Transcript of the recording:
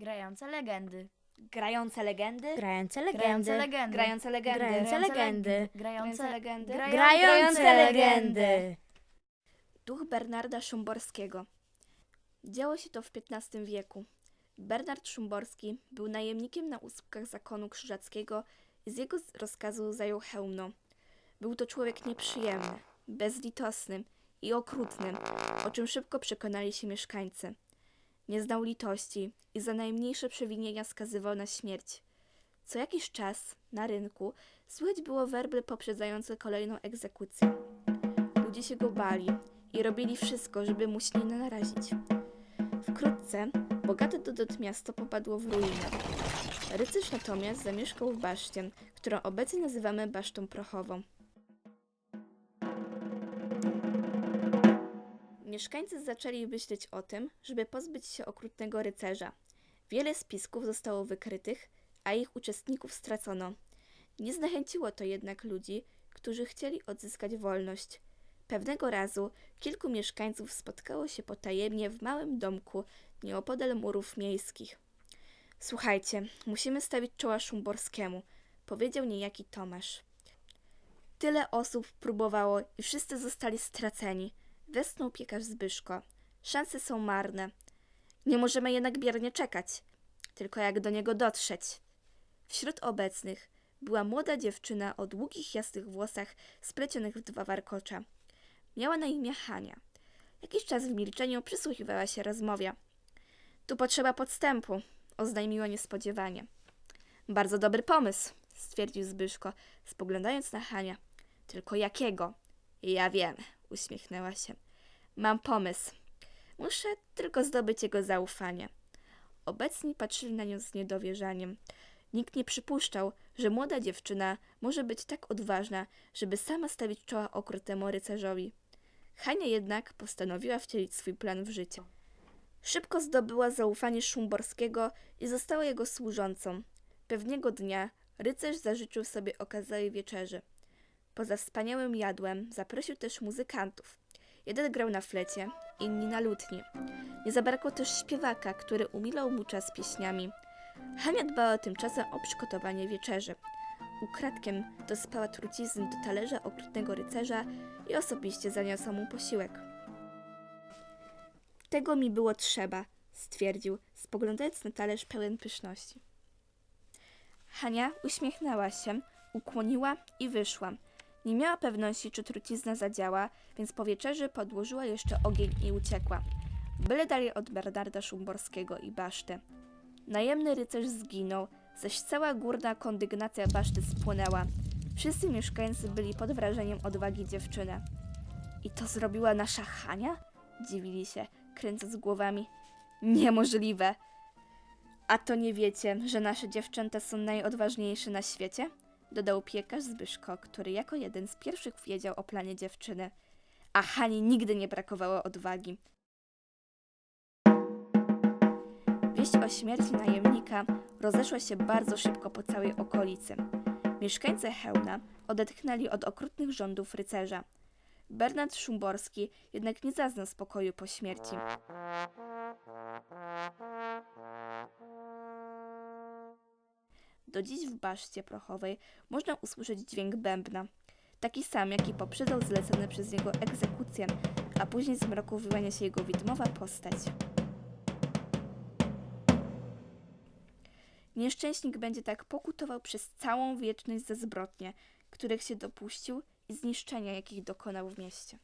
Grające legendy. Grające legendy? Grające Grające legendy. legendy. Grające legendy. Grające legendy. Grające legendy. Grające legendy. Duch Bernarda Szumborskiego. Działo się to w XV wieku. Bernard Szumborski był najemnikiem na usługach zakonu krzyżackiego i z jego rozkazu zajął Chełmno. Był to człowiek nieprzyjemny, bezlitosny i okrutny, o czym szybko przekonali się mieszkańcy. Nie znał litości i za najmniejsze przewinienia skazywał na śmierć. Co jakiś czas na rynku słychać było werble poprzedzające kolejną egzekucję. Ludzie się go bali i robili wszystko, żeby mu się nie narazić. Wkrótce bogate Dodot miasto popadło w ruinę. Rycerz natomiast zamieszkał w baszcie, którą obecnie nazywamy Basztą Prochową. Mieszkańcy zaczęli myśleć o tym, żeby pozbyć się okrutnego rycerza. Wiele spisków zostało wykrytych, a ich uczestników stracono. Nie zniechęciło to jednak ludzi, którzy chcieli odzyskać wolność. Pewnego razu kilku mieszkańców spotkało się potajemnie w małym domku nieopodal murów miejskich. Słuchajcie, musimy stawić czoła Szumborskiemu, powiedział niejaki Tomasz. Tyle osób próbowało i wszyscy zostali straceni. Westnął piekarz Zbyszko. Szanse są marne. Nie możemy jednak biernie czekać. Tylko jak do niego dotrzeć? Wśród obecnych była młoda dziewczyna o długich, jasnych włosach splecionych w dwa warkocza. Miała na imię Hania. Jakiś czas w milczeniu przysłuchiwała się rozmowie. Tu potrzeba podstępu, oznajmiła niespodziewanie. Bardzo dobry pomysł, stwierdził Zbyszko, spoglądając na Hania. Tylko jakiego? Ja wiem, uśmiechnęła się. Mam pomysł. Muszę tylko zdobyć jego zaufanie. Obecni patrzyli na nią z niedowierzaniem. Nikt nie przypuszczał, że młoda dziewczyna może być tak odważna, żeby sama stawić czoła okrutnemu rycerzowi. Hania jednak postanowiła wcielić swój plan w życie. Szybko zdobyła zaufanie Szumborskiego i została jego służącą. Pewnego dnia rycerz zażyczył sobie okazałej wieczerzy. Poza wspaniałym jadłem zaprosił też muzykantów. Jeden grał na flecie, inni na lutni. Nie zabrakło też śpiewaka, który umilał mu czas pieśniami. Hania dbała tymczasem o przygotowanie wieczerzy. Ukradkiem dospała trucizny do talerza okrutnego rycerza i osobiście zaniosła mu posiłek. Tego mi było trzeba, stwierdził, spoglądając na talerz pełen pyszności. Hania uśmiechnęła się, ukłoniła i wyszła. Nie miała pewności, czy trucizna zadziała, więc po wieczerzy podłożyła jeszcze ogień i uciekła. Byle dalej od Bernarda Szumborskiego i baszty. Najemny rycerz zginął, zaś cała górna kondygnacja baszty spłonęła. Wszyscy mieszkańcy byli pod wrażeniem odwagi dziewczyny. I to zrobiła nasza Hania? Dziwili się, kręcąc głowami. Niemożliwe! A to nie wiecie, że nasze dziewczęta są najodważniejsze na świecie? Dodał piekarz Zbyszko, który jako jeden z pierwszych wiedział o planie dziewczyny. A Hani nigdy nie brakowało odwagi. Wieść o śmierci najemnika rozeszła się bardzo szybko po całej okolicy. Mieszkańcy Chełna odetchnęli od okrutnych rządów rycerza. Bernard Szumborski jednak nie zaznał spokoju po śmierci. Do dziś w baszcie prochowej można usłyszeć dźwięk bębna. Taki sam, jaki poprzedzał zlecone przez niego egzekucję, a później z mroku wyłania się jego widmowa postać. Nieszczęśnik będzie tak pokutował przez całą wieczność za zbrodnie, których się dopuścił i zniszczenia, jakich dokonał w mieście.